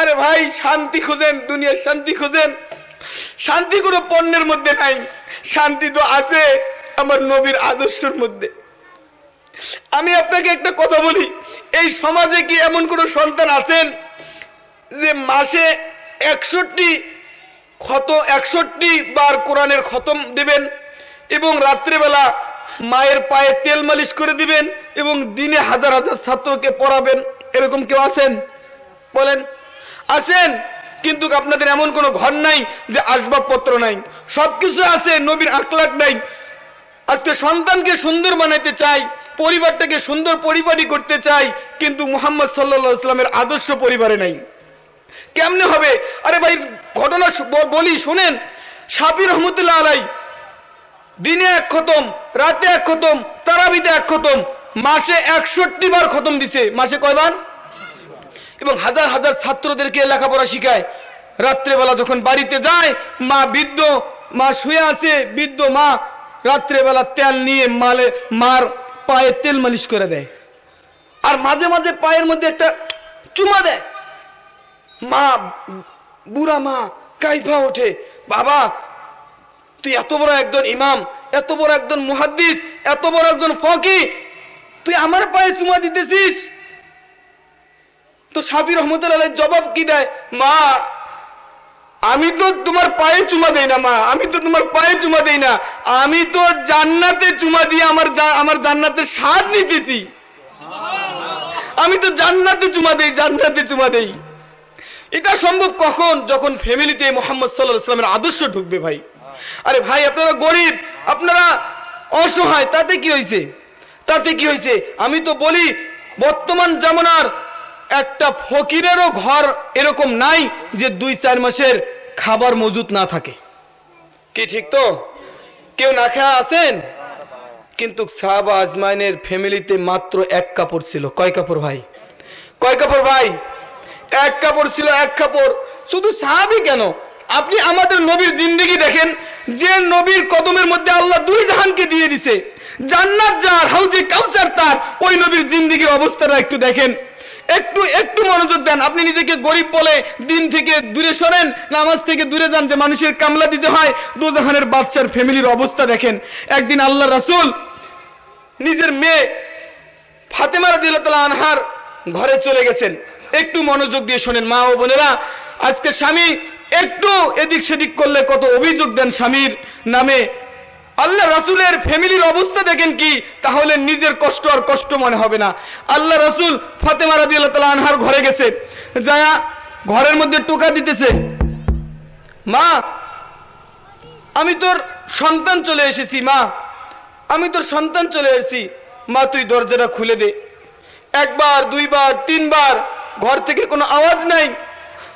আরে ভাই, শান্তি খুঁজেন, দুনিয়ার শান্তি খুঁজেন। শান্তি কোনো পণ্যের মধ্যে নাই। শান্তি তো আছে আমার নবীর আদর্শের মধ্যে। আমি আপনাকে একটা কথা বলি, এই সমাজে কি এমন কোনো সন্তান আছেন যে মাসে একষট্টি ক্ষত, একষট্টি বার কোরআনের খতম দেবেন এবং রাত্রেবেলা মায়ের পায়ে তেল মালিশ করে দিবেন এবং দিনে হাজার হাজার ছাত্রকে পড়াবেন? এরকম কেউ আছেন? বলেন। আছেন, কিন্তু আপনাদের এমন কোনো ঘর নাই যে আসবাবপত্র নাই। সবকিছু আছে, নবীর আকলাক নাই। আজকে সন্তানকে সুন্দর বানাইতে চাই, পরিবারটাকে সুন্দর পরিবারই করতে চাই, কিন্তু মুহাম্মদ সাল্লা ইসলামের আদর্শ পরিবারে নাই। কেমনে হবে? আরে ভাই, ঘটনা বলি, শুনেন। সাবির রহমতুল্লাহ আলাই, দিনে এক খতম, রাতে এক খতম তারাবিতে এক খতম, মাসে একষট্টি বার খতম দিছে। মাসে কয় কয়বার? এবং হাজার হাজার ছাত্রদেরকে লেখাপড়া শিখায়। রাত্রেবেলা যখন বাড়িতে যায়, মা বৃদ্ধ, মা শুয়ে আছে, বৃদ্ধ মা রাত্রেবেলা তেল নিয়ে মালে, মার পায়ে তেল মালিশ করে দেয়। আর মাঝে মাঝে পায়ের মধ্যে একটা চুমা দেয়। মা, বুড়া মা কাইফা ওঠে, বাবা, তুই এত বড় একজন ইমাম, এত বড় একজন মুহাদ্দিস, এত বড় একজন ফকি, তুই আমার পায়ে চুমা দিতেছিস? তো সাবির রহমতুল্লাহ জবাব কি দেয়? মা, আমি তো তোমার পায়ে চুমা দেই না, মা। আমি তো তোমার পায়ে চুমা দেই না। আমি তো জান্নাতে চুমা দিয়ে আমার আমার জান্নাতের স্বাদ নিতেছি। আমি তো জান্নাতে চুমা দেই, জান্নাতে চুমা দেই। এটা সম্ভব কখন? যখন ফ্যামিলিতে মোহাম্মদ সাল্লাহ ইসলামের আদর্শ ঢুকবে, ভাই। আরে ভাই, আপনারা গরিব, আপনারা অসহায়, তাতে কি হয়েছে তাতে কি হয়েছে আমি তো বলি, বর্তমান জামানার একটা ফকিরেরও ঘর এরকম নাই যে দুই চার মাসের খাবার মজুত না থাকে। কি ঠিক তো? কেউ না খেয়া আছেন? কিন্তু সাহাবা আজমাইনের ফ্যামিলিতে মাত্র এক কাপড় ছিল। কয় কাপড় ভাই? কয় কাপড় ভাই? এক কাপড় ছিল, এক কাপড়। শুধু সাহাবি কেন? আপনি আমাদের নবীর জিন্দেগি দেখেন, যে নবীর কদমের মধ্যে আল্লাহ দুই জাহানকে দিয়ে দিছে। জান্নাত যার, হাউজে কাউচার তার, ওই নবীর জিন্দেগির অবস্থাটা একটু দেখেন। একটু একটু মনোযোগ দেন। আপনি নিজেকে গরিব বলে দিন থেকে দূরে সরেন, নামাজ থেকে দূরে যান যে মানুষের কামলা দিতে হয়। দুজাহানের বাচ্চার ফ্যামিলির অবস্থা দেখেন। একদিন আল্লাহ রাসুল নিজের মেয়ে ফাতেমা রাদিয়াল্লাহু আনহার ঘরে চলে গেছেন। একটু মনোযোগ দিয়ে শোনেন, মা ও বোনেরা, আজকে স্বামী একটু এদিক সেদিক করলে কত অভিযোগ দেন স্বামীর নামে। আল্লাহ রাসূলের ফ্যামিলির অবস্থা দেখেন কি, তাহলে নিজের কষ্ট আর কষ্ট মনে হবে না। আল্লাহ রাসূল ফাতেমা রাদিয়াল্লাহু তালা আনহার ঘরে গেছে। যায়া ঘরের মধ্যে টোকা দিতেছে। মা, আমি তোর সন্তান চলে এসেছি, মা। আমি তোর সন্তান চলে এসেছি। মা, তুই দরজাটা খুলে দে। একবার, দুইবার, তিনবার, ঘর থেকে কোনো আওয়াজ নাই।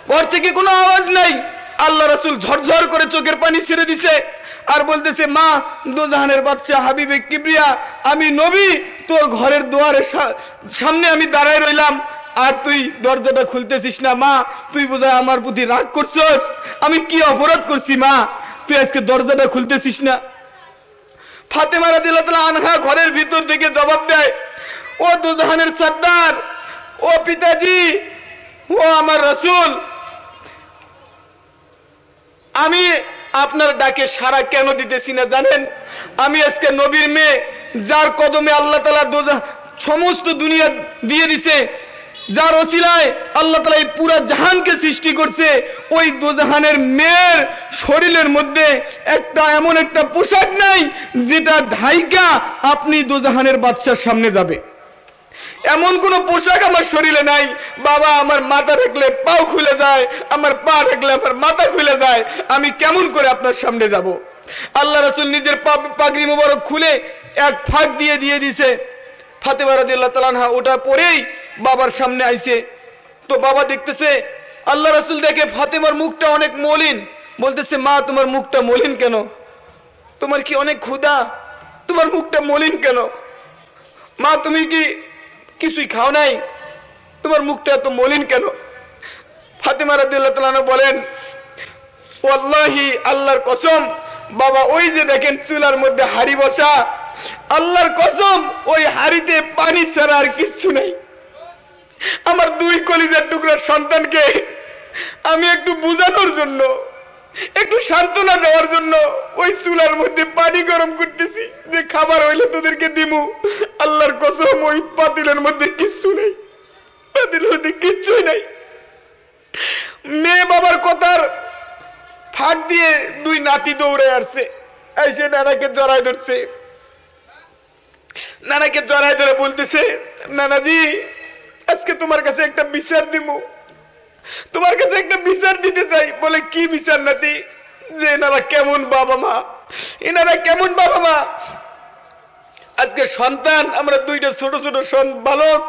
ঘর থেকে কোনো আওয়াজ নাই। আল্লাহ রাসূল ঝরঝর করে চোখের পানি ছেড়ে দিছে। আর বলতেছে, মা, দোজাহানের বাচ্চা হাবিবে কিবরিয়া, আমি নবী, তোর ঘরের দুয়ারে সামনে আমি দাঁড়ায় রইলাম, আর তুই দরজাটা খুলতেছিস না, মা, তুই বোঝায় আমার প্রতি রাগ করছস, আমি কি অপরাধ করছি, মা, তুই আজকে দরজাটা খুলতেছিস না? ফাতেমা রাদিয়াল্লাহু আনহা ঘরের ভিতর থেকে জবাব দেয়, ও দুজাহানের সর্দার, ও পিতাজি, ও আমার রসুল, আমি আপনার ডাকে সারা কেন দিতেছি না জানেন? আমি আজকে নবীর মেয়ে, যার কদমে আল্লাহ তালা দোজা সমস্ত দুনিয়া দিয়ে দিছে, যার ওসিলায় আল্লাহ তালা এই পুরা জাহানকে সৃষ্টি করছে, ওই দোজাহানের মেয়ের শরীরের মধ্যে একটা এমন একটা পোশাক নাই, যেটা ধাইকা আপনি দোজাহানের বাদশার সামনে যাবে। এমন কোন পোশাক আমার শরীরে নাই। বাবা, আমার মাথা রাখলে পাও খুলে যায়, আমার পা রাখলে আমার মাথা খুলে যায়। আমি কেমন করে আপনার সামনে যাব? আল্লাহ রাসূল নিজের পাগড়ি মোবারক খুলে এক ফাঁক দিয়ে দিয়ে দিছে। তাআলা আনহা ওটা পরেই বাবার সামনে আইছে। তো বাবা দেখতেছে, আল্লাহ রাসূল দেখে ফাতেমার মুখটা অনেক মলিন। বলতেছে, মা, তোমার মুখটা মলিন কেন? তোমার কি অনেক ক্ষুধা? তোমার মুখটা মলিন কেন? মা, তুমি কি কিছুই খাও নাই। তোমার মুখটা এত মলিন কেন? ফাতেমা রাদিয়াল্লাহু তাআলা আনহা বলেন, ওয়াল্লাহি আল্লাহর কসম, বাবা ওই যে দেখেন চুলার মধ্যে হাড়ি বসা, আল্লাহর কসম, ওই হাড়িতে পানি ছাড়া আর কিচ্ছু নেই। আমার দুই কলিজার টুকরার সন্তানকে আমি একটু বোঝানোর জন্য একটু সান্ত্বনা দেওয়ার জন্য ওই চুলার মধ্যে পানি গরম করতেছি, যে খাবার হইলে তোদেরকে দিমু। আল্লাহর কসম, ওই পাতিলের মধ্যে কিচ্ছু নেই। পাতিলের মধ্যে কিচ্ছুই নাই। মেয়ে বাবার কথার ফাঁক দিয়ে দুই নাতি দৌড়ে আসছে। এসে নানাকে জড়াই ধরছে। নানাকে জড়াই ধরে বলতেছে, নানাজি, আজকে তোমার কাছে একটা বিচার দিমু। তোমার কাছে একটা বিচার দিতে চাই। বলে, কি বিচার নাতি? যে এনারা কেমন বাবা মা? এনারা কেমন বাবা মা? আজকে সন্তান, আমরা দুইটা ছোট ছোট বালক,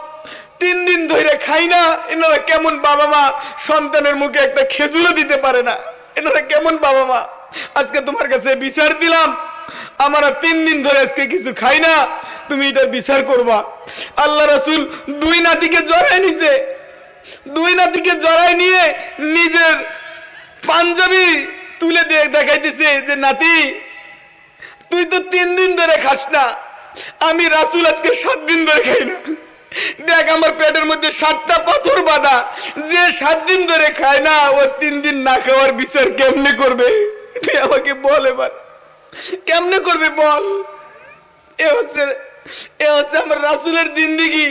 তিন দিন ধরে খাই না। এনারা কেমন বাবা মা? সন্তানের মুখে একটা খেজুরও দিতে পারে না। এনারা কেমন বাবা মা? আজকে তোমার কাছে বিচার দিলাম। আমরা তিন দিন ধরে আজকে কিছু খাই না। তুমি এটার বিচার করবা। আল্লাহ রাসূল দুই নাতিকে জড়াই নিছে। দুই নাতিকে জড়াই নিয়ে নিজের পাঞ্জাবি তুলে দিয়ে দেখাইতেছে যে, নাতি, তুই তো তিন দিন ধরে খাস না। আমি রাসুল আজকে সাত দিন ধরে খাই না। দেখ, আমার পেটের মধ্যে সাতটা পাথর বাঁধা। যে সাত দিন ধরে খায় না, ও তিন দিন না খাওয়ার বিচার কেমনে করবে? আমাকে বল এবার। কেমনে করবে বল? এ হচ্ছে এ হচ্ছে আমার রাসুলের জিন্দিগি।